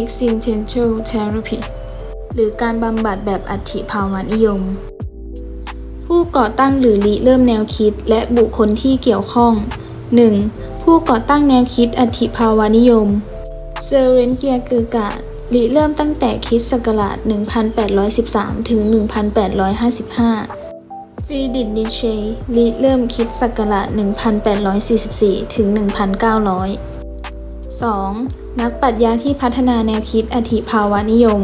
existential therapy หรือการบำบัดแบบอัติภาวะนิยม ผู้ก่อตั้งหรือริเริ่มแนวคิดและบุคคลที่เกี่ยวข้อง 1. ผู้ก่อตั้งแนวคิดอัติภาวะนิยม เซอร์เรนเกียเกอร์กาดริเริ่มตั้งแต่คริสต์ศักราช 1813 ถึง 1855ฟรีดิตนิเชริเริ่มคิดศักราช 1844 ถึง 1900 2. นักปรัชญาที่พัฒนาแนวคิดอธิภาวะนิยม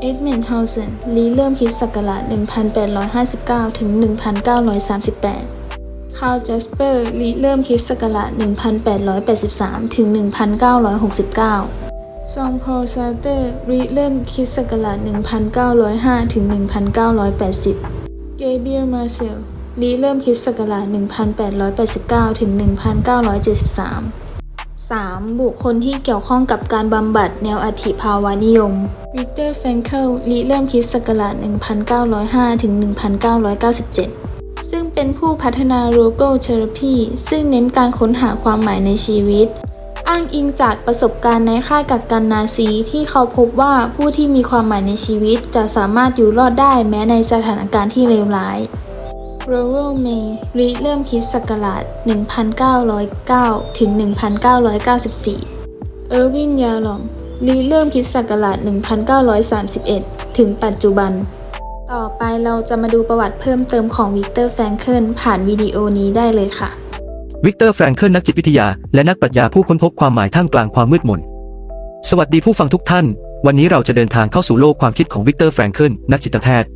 เอ็ดเมนด์ฮาเซนริเริ่มคิดศักราช 1859 ถึง 1938คาร์ลจัสเปอร์ริเริ่มคิดศักราช 1883 ถึง 1969 ซองพอลซาเตอร์ริเริ่มคิดศักราช 1905 ถึง 1980 เกเบียร์มาเซลริเริ่มคิดศักราช 1889 ถึง 1973 3. บุคคลที่เกี่ยวข้องกับการบำบัดแนวอธิภาวะนิยมวิกเตอร์แฟรงเคิลริเริ่มคิดศักราช1905ถึง1997 ซึ่งเป็นผู้พัฒนาโรโกเทอราพีซึ่งเน้นการค้นหาความหมายในชีวิต อ้างอิงจากประสบการณ์ในค่ายกักกันนาซีที่เขาพบว่าผู้ที่มีความหมายในชีวิตจะสามารถอยู่รอดได้แม้ในสถานการณ์ที่เลวร้าย โรเวลเมย์ริเริ่มคิดศักราช 1909 ถึง 1994เออร์วินยาลมริเริ่มคิดศักราช 1931 ถึงปัจจุบัน ต่อไปเราจะมาดูประวัติเพิ่มเติมของวิกเตอร์แฟรงเคิลผ่านวิดีโอนี้ได้เลยค่ะ วิกเตอร์แฟรงเคิลนักจิตวิทยา และนักปรัชญาผู้ค้นพบความหมายท่ามกลางความมืดมน สวัสดีผู้ฟังทุกท่าน วันนี้เราจะเดินทางเข้าสู่โลกความคิดของวิกเตอร์แฟรงเคิลนักจิตแพทย์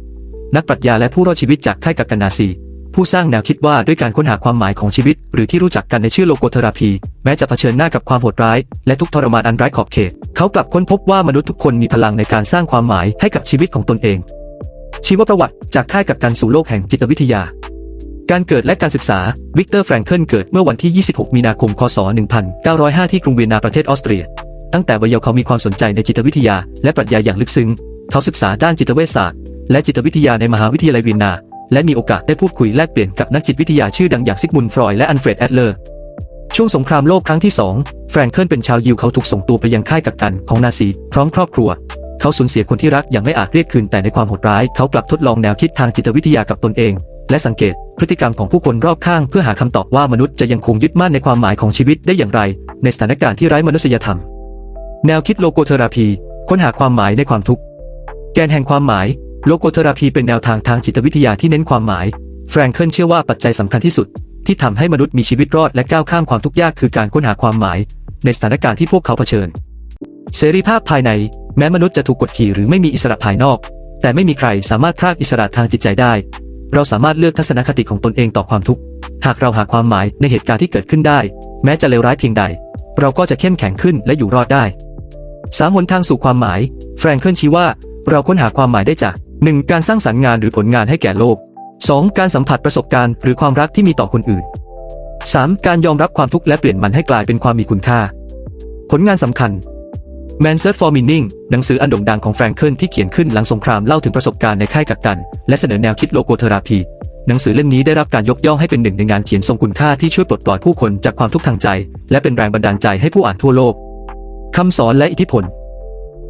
นักปรัชญาและผู้รอดชีวิตจากค่ายกักกันนาซี ผู้สร้างแนวคิดว่าด้วยการค้นหาความหมายของชีวิต หรือที่รู้จักกันในชื่อโลโกเทอราพี แม้จะเผชิญหน้ากับความโหดร้าย และทุกทรมานอันไร้ขอบเขต เขากลับค้นพบว่ามนุษย์ทุกคนมีพลังในการสร้างความหมายให้กับชีวิตของตนเอง ชีวประวัติจากค่ายกักกันสู่โลกแห่งจิตวิทยาการเกิดและการศึกษา วิกเตอร์แฟรงเคิลเกิดเมื่อวันที่ 26 มีนาคม คศ 1905 ที่กรุงเวียนนาประเทศออสเตรีย ตั้งแต่วัยเยาว์เขามีความสนใจในจิตวิทยา และปรัชญาอย่างลึกซึ้ง เขาศึกษาด้านจิตเวชศาสตร์ และจิตวิทยาในมหาวิทยาลัยวียนนา และมีโอกาสได้พูดคุยแลกเปลี่ยนกับนักจิตวิทยาชื่อดังอย่างซิกมุนฟรอยและอันเฟรดแอดเลอร์ ช่วงสงครามโลกครั้งที่ 2 แฟรงเคิลเป็นชาวยิวเขาถูกส่งตัวไปยังค่ายกักกันของนาซี พร้อมครอบครัว เขาสูญเสียคนที่รักอย่างไม่อาจเรียกคืนแต่ในความโหดร้าย เขากลับทดลองแนวคิดทางจิตวิทยากับตนเอง และสังเกตพฤติกรรมของผู้คนรอบข้างเพื่อหาคำตอบว่ามนุษย์จะยังคงยึดมั่นในความหมายของชีวิตได้อย่างไร ในสถานการณ์ที่ไร้มนุษยธรรม แนวคิดโลโกเทอราพี ค้นหาความหมายในความทุกข์แกนแห่งความหมาย โลโกเทอราพีเป็นแนวทางทางจิตวิทยาที่เน้นความหมาย แฟรงเคิลเชื่อว่าปัจจัยสำคัญที่สุด ที่ทำให้มนุษย์มีชีวิตรอดและก้าวข้ามความทุกข์ยากคือการค้นหาความหมาย ในสถานการณ์ที่พวกเขาเผชิญ เสรีภาพภายใน แม้มนุษย์จะถูกกดขี่หรือไม่มีอิสระภายนอก แต่ไม่มีใครสามารถพรากอิสระทางจิตใจได้ เราสามารถเลือกทัศนคติของตนเองต่อความทุกข์ หากเราหาความหมายในเหตุการณ์ที่เกิดขึ้นได้ แม้จะเลวร้ายเพียงใด เราก็จะเข้มแข็งขึ้นและอยู่รอดได้สามหนทางสู่ความหมาย แฟรงเคิลชี้ว่า เราค้นหาความหมายได้จาก 1. การสร้างสรรค์งานหรือผลงานให้แก่โลก 2. การสัมผัสประสบการณ์หรือความรักที่มีต่อคนอื่น 3. การยอมรับความทุกข์และเปลี่ยนมันให้กลายเป็นความมีคุณค่า ผลงานสำคัญ Man Search for Meaning หนังสืออันโด่งดังของแฟรงเคิลที่เขียนขึ้นหลังสงครามเล่าถึงประสบการณ์ในค่ายกักกัน และเสนอแนวคิดโลโกเทอราพี หนังสือเล่มนี้ได้รับการยกย่องให้เป็นหนึ่งในงานเขียนทรงคุณค่าที่ช่วยปลดปล่อยผู้คนจากความทุกข์ทางใจ และเป็นแรงบันดาลใจให้ผู้อ่านทั่วโลกคำสอนและอิทธิพล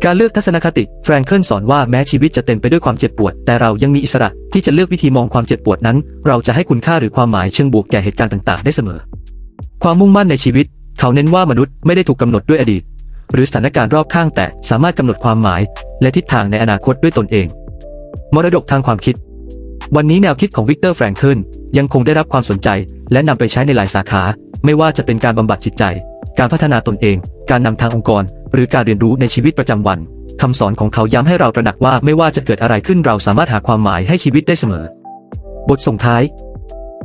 การเลือกทัศนคติ แฟรงเคิลสอนว่าแม้ชีวิตจะเต็มไปด้วยความเจ็บปวด แต่เรายังมีอิสระที่จะเลือกวิธีมองความเจ็บปวดนั้น เราจะให้คุณค่าหรือความหมายเชิงบวกแก่เหตุการณ์ต่างๆ ได้เสมอ ความมุ่งมั่นในชีวิต เขาเน้นว่ามนุษย์ไม่ได้ถูกกำหนดด้วยอดีต หรือสถานการณ์รอบข้างแต่สามารถกำหนดความหมาย และทิศทางในอนาคตด้วยตนเอง มรดกทางความคิด วันนี้แนวคิดของวิกเตอร์แฟรงเคิลยังคงได้รับความสนใจ และนำไปใช้ในหลายสาขา ไม่ว่าจะเป็นการบำบัดจิตใจ การพัฒนาตนเอง การนำทางองค์กร หรือการเรียนรู้ในชีวิตประจำวันคำสอนของเขาย้ำให้เราตระหนักว่าไม่ว่าจะเกิดอะไรขึ้นเราสามารถหาความหมายให้ชีวิตได้เสมอ บทส่งท้าย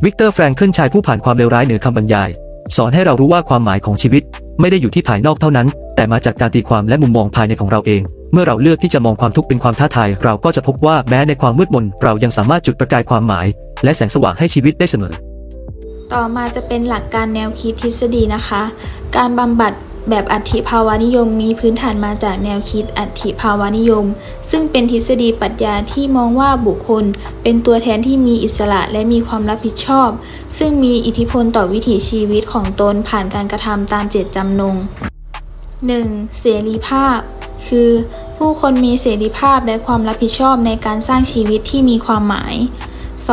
วิกเตอร์แฟรงเคิลชายผู้ผ่านความเลวร้ายเหนือคำบรรยาย สอนให้เรารู้ว่าความหมายของชีวิต ไม่ได้อยู่ที่ภายนอกเท่านั้น แต่มาจากการตีความและมุมมองภายในของเราเอง เมื่อเราเลือกที่จะมองความทุกข์เป็นความท้าทาย เราก็จะพบว่าแม้ในความมืดมน เรายังสามารถจุดประกายความหมาย และแสงสว่างให้ชีวิตได้เสมอ ต่อมาจะเป็นหลักการแนวคิดทฤษฎีนะคะ การบำบัด แบบอัติภาวะนิยมมีพื้นฐานมาจากแนวคิดอัติภาวะนิยม ซึ่งเป็นทฤษฎีปรัชญาที่มองว่าบุคคล เป็นตัวแทนที่มีอิสระและมีความรับผิดชอบ ซึ่งมีอิทธิพลต่อวิถีชีวิตของตนผ่านการกระทำตามเจตจำนง 1. เสรีภาพ คือ ผู้คนมีเสรีภาพและความรับผิดชอบในการสร้างชีวิตที่มีความหมาย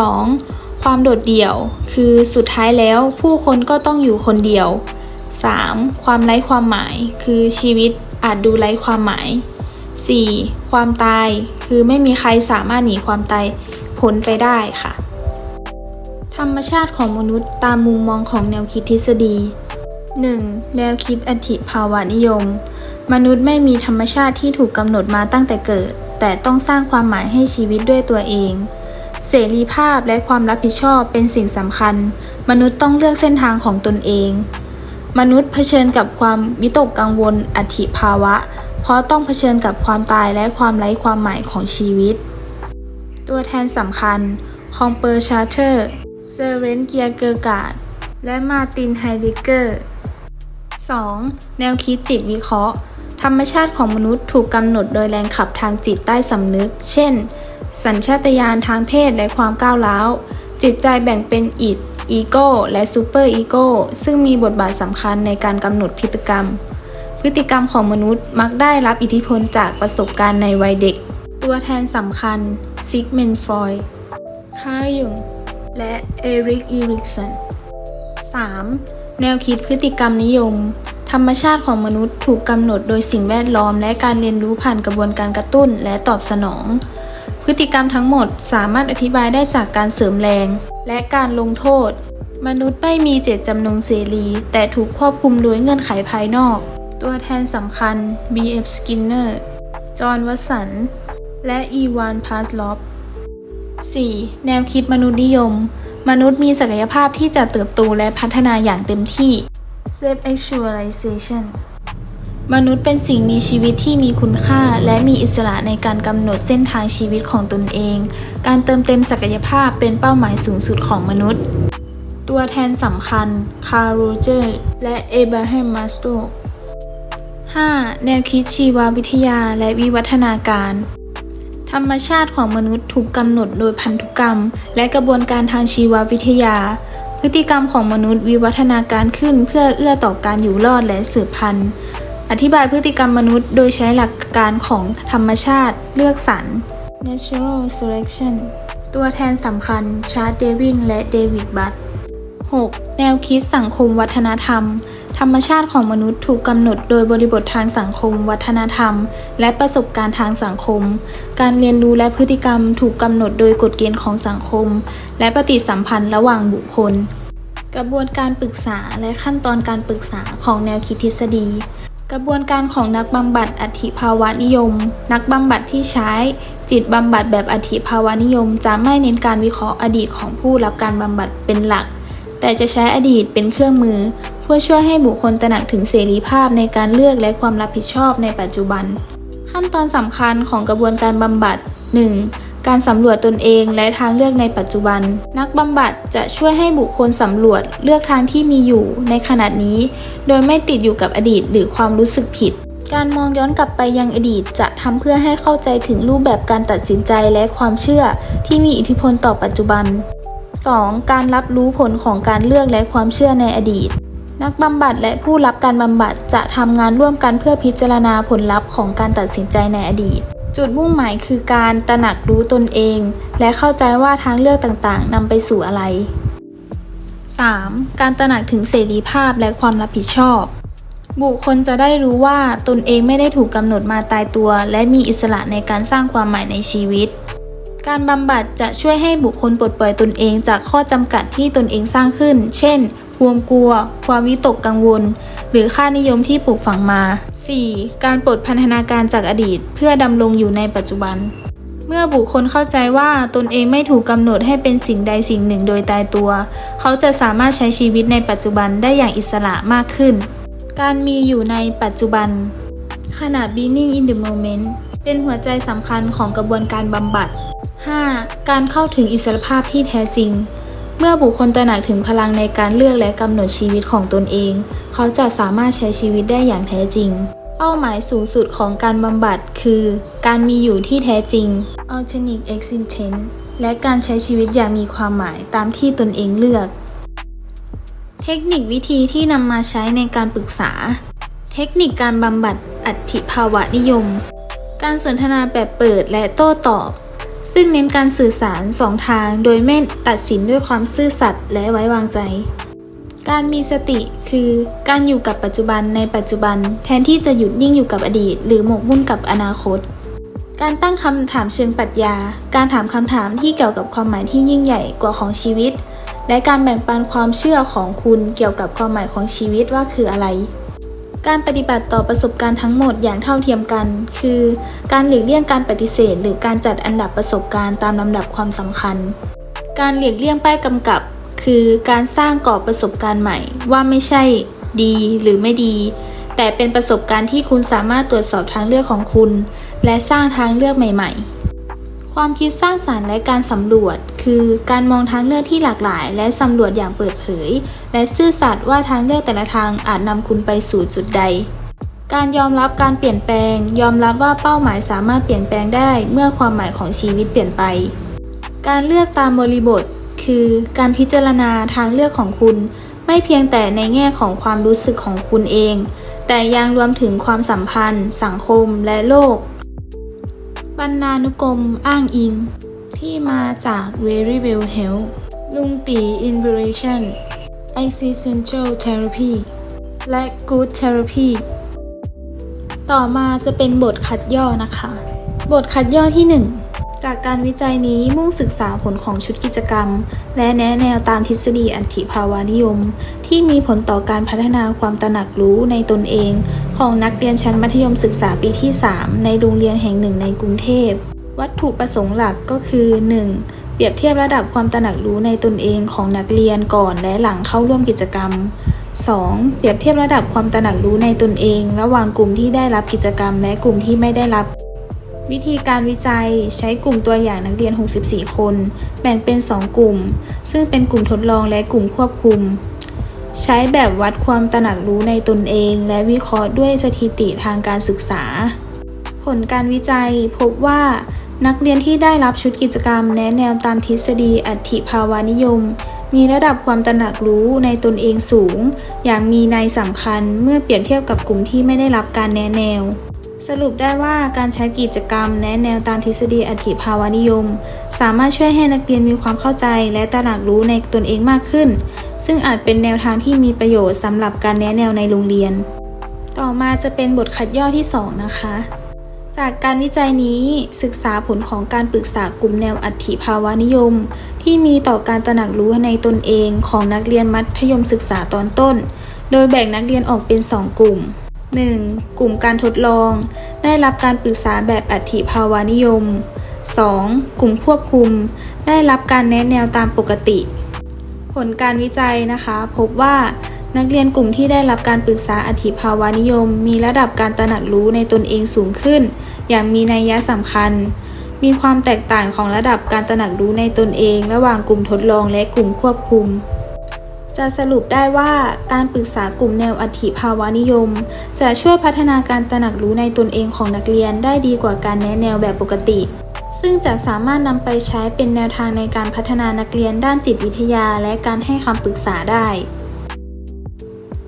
2. ความโดดเดี่ยว คือสุดท้ายแล้วผู้คนก็ต้องอยู่คนเดียว 3. ความไร้ความหมาย คือชีวิตอาจดูไร้ความหมาย 4. ความตาย คือไม่มีใครสามารถหนีความตายพ้นไปได้ค่ะ ธรรมชาติของมนุษย์ตามมุมมองของแนวคิดทฤษฎี 1. แนวคิดอธิภาวะนิยม มนุษย์ไม่มีธรรมชาติที่ถูกกำหนดมาตั้งแต่เกิด แต่ต้องสร้างความหมายให้ชีวิตด้วยตัวเอง เสรีภาพและความรับผิดชอบเป็นสิ่งสำคัญ มนุษย์ต้องเลือกเส้นทางของตนเอง มนุษย์เผชิญกับความวิตกกังวลอธิภาวะ เพราะต้องเผชิญกับความตายและความไร้ความหมายของชีวิต ตัวแทนสำคัญ คอมเปอร์ชาร์เตอร์เซอร์เรนเกียเกอร์การ์ดและมาตินไฮเดเกอร์ 2. แนวคิดจิตวิเคราะห์ ธรรมชาติของมนุษย์ถูกกำหนดโดยแรงขับทางจิตใต้สำนึก เช่น สัญชาตญาณทางเพศและความก้าวร้าว จิตใจแบ่งเป็นอิด อีโก้และซูเปอร์อีโก้ซึ่งมีบทบาทสำคัญในการกำหนดพฤติกรรม พฤติกรรมของมนุษย์มักได้รับอิทธิพลจากประสบการณ์ในวัยเด็ก ตัวแทนสำคัญซิกเมนฟอยด์คาร์ยุงและเอริกอีริกสัน 3. แนวคิดพฤติกรรมนิยม ธรรมชาติของมนุษย์ถูกกำหนดโดยสิ่งแวดล้อมและการเรียนรู้ผ่านกระบวนการกระตุ้นและตอบสนอง พฤติกรรมทั้งหมดสามารถอธิบายได้จากการเสริมแรง และการลงโทษ มนุษย์ไม่มีเจตจำนงเสรี แต่ถูกควบคุมโดยเงื่อนไขภายนอก ตัวแทนสำคัญ B.F. Skinner จอห์นวัตสัน และอีวานพาสลอฟ 4. แนวคิดมนุษยนิยม มนุษย์มีศักยภาพที่จะเติบโตและพัฒนาอย่างเต็มที่ Self Actualization มนุษย์เป็นสิ่งมีชีวิตที่มีคุณค่า และมีอิสระในการกำหนดเส้นทางชีวิตของตนเอง การเติมเต็มศักยภาพเป็นเป้าหมายสูงสุดของมนุษย์ ตัวแทนสำคัญ คาร์โรเจอร์ และเอบราฮัมมาสโต 5. แนวคิดชีววิทยาและวิวัฒนาการ ธรรมชาติของมนุษย์ถูกกำหนดโดยพันธุกรรม และกระบวนการทางชีววิทยา พฤติกรรมของมนุษย์วิวัฒนาการขึ้นเพื่อเอื้อต่อการอยู่รอดและสืบพันธุ์ อธิบายพฤติกรรมมนุษย์ โดยใช้หลักการของธรรมชาติเลือกสรร natural selection ตัวแทนสำคัญ ชาร์ตเดวิน และเดวิดบัต 6. แนวคิดสังคมวัฒนธรรม ธรรมชาติของมนุษย์ถูกกำหนดโดยบริบททางสังคม วัฒนธรรม และประสบการณ์ทางสังคม การเรียนรู้และพฤติกรรมถูกกำหนดโดยกฎเกณฑ์ของสังคม และปฏิสัมพันธ์ระหว่างบุคคล กระบวนการปรึกษาและขั้นตอนการปรึกษาของแนวคิดทฤษฎี กระบวนการของนักบำบัดอธิภาวะนิยม นักบำบัดที่ใช้จิตบำบัดแบบอธิภาวะนิยม จะไม่เน้นการวิเคราะห์อดีตของผู้รับการบำบัดเป็นหลัก แต่จะใช้อดีตเป็นเครื่องมือ เพื่อช่วยให้บุคคลตระหนักถึงเสรีภาพในการเลือกและความรับผิดชอบในปัจจุบัน ขั้นตอนสำคัญของกระบวนการบำบัด 1. การสำรวจตนเองและทางเลือกในปัจจุบัน นักบำบัดจะช่วยให้บุคคลสำรวจเลือกทางที่มีอยู่ในขณะนี้ โดยไม่ติดอยู่กับอดีตหรือความรู้สึกผิด การมองย้อนกลับไปยังอดีตจะทำเพื่อให้เข้าใจถึงรูปแบบการตัดสินใจและความเชื่อที่มีอิทธิพลต่อปัจจุบัน 2. การรับรู้ผลของการเลือกและความเชื่อในอดีต นักบำบัดและผู้รับการบำบัดจะทำงานร่วมกันเพื่อพิจารณาผลลัพธ์ของการตัดสินใจในอดีต จุดมุ่งหมายคือการตระหนักรู้ตนเอง และเข้าใจว่าทางเลือกต่างๆนำไปสู่อะไร 3. การตระหนักถึงเสรีภาพและความรับผิดชอบ บุคคลจะได้รู้ว่าตนเองไม่ได้ถูกกำหนดมาตายตัว และมีอิสระในการสร้างความหมายในชีวิต การบำบัดจะช่วยให้บุคคลปลดปล่อยตนเองจากข้อจำกัดที่ตนเองสร้างขึ้น เช่น ความกลัว ความวิตกกังวล หรือค่านิยมที่ปลูกฝังมา 4. การปลดพันธนาการจากอดีต เพื่อดำรงอยู่ในปัจจุบัน เมื่อบุคคลเข้าใจว่าตนเองไม่ถูกกำหนดให้เป็นสิ่งใดสิ่งหนึ่งโดยตายตัว เขาจะสามารถใช้ชีวิตในปัจจุบันได้อย่างอิสระมากขึ้น การมีอยู่ในปัจจุบัน ขณะ being in the moment เป็นหัวใจสำคัญของกระบวนการบำบัด 5. การเข้าถึงอิสรภาพที่แท้จริง เมื่อบุคคลตระหนักถึงพลังในการเลือกและกำหนดชีวิตของตนเอง เขาจะสามารถใช้ชีวิตได้อย่างแท้จริง เป้าหมายสูงสุดของการบำบัดคือ การมีอยู่ที่แท้จริง authentic existence และการใช้ชีวิตอย่างมีความหมายตามที่ตนเองเลือก เทคนิควิธีที่นำมาใช้ในการปรึกษา เทคนิคการบำบัดอัติภาวะนิยม การสนทนาแบบเปิดและโต้ตอบ ซึ่งเน้นการสื่อสารสองทางโดยไม่ตัดสินด้วยความซื่อสัตย์และไว้วางใจ การมีสติคือการอยู่กับปัจจุบันในปัจจุบัน แทนที่จะหยุดนิ่งอยู่กับอดีต หรือหมกมุ่นกับอนาคต การตั้งคำถามเชิงปรัชญา การถามคำถามที่เกี่ยวกับความหมายที่ยิ่งใหญ่กว่าของชีวิต และการแบ่งปันความเชื่อของคุณเกี่ยวกับความหมายของชีวิตว่าคืออะไร การปฏิบัติต่อประสบการณ์ทั้งหมดอย่างเท่าเทียมกัน คือ การหลีกเลี่ยงการปฏิเสธ หรือการจัดอันดับประสบการณ์ตามลำดับความสำคัญ การหลีกเลี่ยงป้ายกำกับ คือการสร้างกรอบประสบการณ์ใหม่ ว่าไม่ใช่ดีหรือไม่ดี แต่เป็นประสบการณ์ที่คุณสามารถตรวจสอบทางเลือกของคุณ และสร้างทางเลือกใหม่ ๆ ความคิดสร้างสารรค์และการสำรวจ คือการมองทางเลือกที่หลากหลาย และสำรวจอย่างเปิดเผย และซื่อสัตย์ว่าทางเลือกแต่ละทางอาจนำคุณไปสู่จุดใดการยอมรับการเปลี่ยนแปลง ยอมรับว่าเป้าหมายสามารถเปลี่ยนแปลงได้เมื่อความหมายของชีวิตเปลี่ยนไป การเลือกตามบริบท คือการพิจารณาทางเลือกของคุณ ไม่เพียงแต่ในแง่ของความรู้สึกของคุณเอง แต่ยังรวมถึงความสัมพันธ์ สังคมและโลก บรรณานุกรมอ้างอิง ที่มาจาก Very Well Health ลุงตี Inspiration Existential Therapy และ Good Therapy ต่อมาจะเป็นบทคัดย่อนะคะ บทคัดย่อที่ 1 จากการวิจัยนี้มุ่งศึกษาผลของชุดกิจกรรม และแนะแนวตามทฤษฎีอันติภาวานิยม ที่มีผลต่อการพัฒนาความตระหนักรู้ในตนเอง ของนักเรียนชั้นมัธยมศึกษาปีที่ 3 ในโรงเรียนแห่งหนึ่งในกรุงเทพ วัตถุประสงค์หลักก็คือ 1. เปรียบเทียบระดับความตระหนักรู้ในตนเองของนักเรียนก่อนและหลังเข้าร่วมกิจกรรม 2. เปรียบเทียบระดับความตระหนักรู้ในตนเอง ระหว่างกลุ่มที่ได้รับกิจกรรม และกลุ่มที่ไม่ได้รับ วิธีการวิจัยใช้กลุ่มตัวอย่างนักเรียน 64 คน แบ่งเป็น 2 กลุ่ม ซึ่งเป็นกลุ่มทดลองและกลุ่มควบคุม ใช้แบบวัดความตระหนักรู้ในตนเอง และวิเคราะห์ด้วยสถิติทางการศึกษา ผลการวิจัยพบว่า นักเรียนที่ได้รับชุดกิจกรรมแนะแนวตามทฤษฎีอัติภาวานิยม มีระดับความตระหนักรู้ในตนเองสูง อย่างมีนัยสำคัญเมื่อเปรียบเทียบกับกลุ่มที่ไม่ได้รับการแนะแนว สรุปได้ว่าการใช้กิจกรรมแนะแนวตามทฤษฎีอัติภาวานิยม สามารถช่วยให้นักเรียนมีความเข้าใจและตระหนักรู้ในตนเองมากขึ้น ซึ่งอาจเป็นแนวทางที่มีประโยชน์สำหรับการแนะแนวในโรงเรียน ต่อมาจะเป็นบทคัดย่อที่ 2 นะคะ จากการวิจัยนี้ศึกษาผลของการปรึกษากลุ่มแนวอัติภาวานิยม ที่มีต่อการตระหนักรู้ในตนเองของนักเรียนมัธยมศึกษาตอนต้น โดยแบ่งนักเรียนออกเป็น 2 กลุ่ม 1. กลุ่มการทดลอง ได้รับการปรึกษาแบบอัติภาวานิยม 2. กลุ่มควบคุม ได้รับการแนะแนวตามปกติ ผลการวิจัยนะคะ พบว่านักเรียนกลุ่มที่ได้รับการปรึกษาอธิภาวานิยม มีระดับการตระหนักรู้ในตนเองสูงขึ้น อย่างมีนัยยะสำคัญ มีความแตกต่างของระดับการตระหนักรู้ในตนเอง ระหว่างกลุ่มทดลองและกลุ่มควบคุม จะสรุปได้ว่าการปรึกษากลุ่มแนวอธิภาวานิยม จะช่วยพัฒนาการตระหนักรู้ในตนเองของนักเรียนได้ดีกว่าการแนะแนวแบบปกติ ซึ่งจะสามารถนำไปใช้เป็นแนวทางในการพัฒนานักเรียนด้านจิตวิทยาและการให้คำปรึกษาได้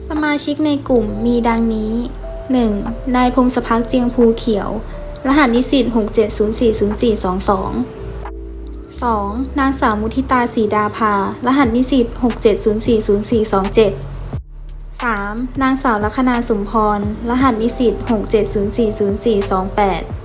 สมาชิกในกลุ่มมีดังนี้ 1. นายพงศพักเจียงภูเขียว รหัสนิสิต 67040422 2. นางสาวมุทิตาสีดาภา รหัสนิสิต67040427 3. นางสาวลัคนาสุมพร รหัสนิสิต67040428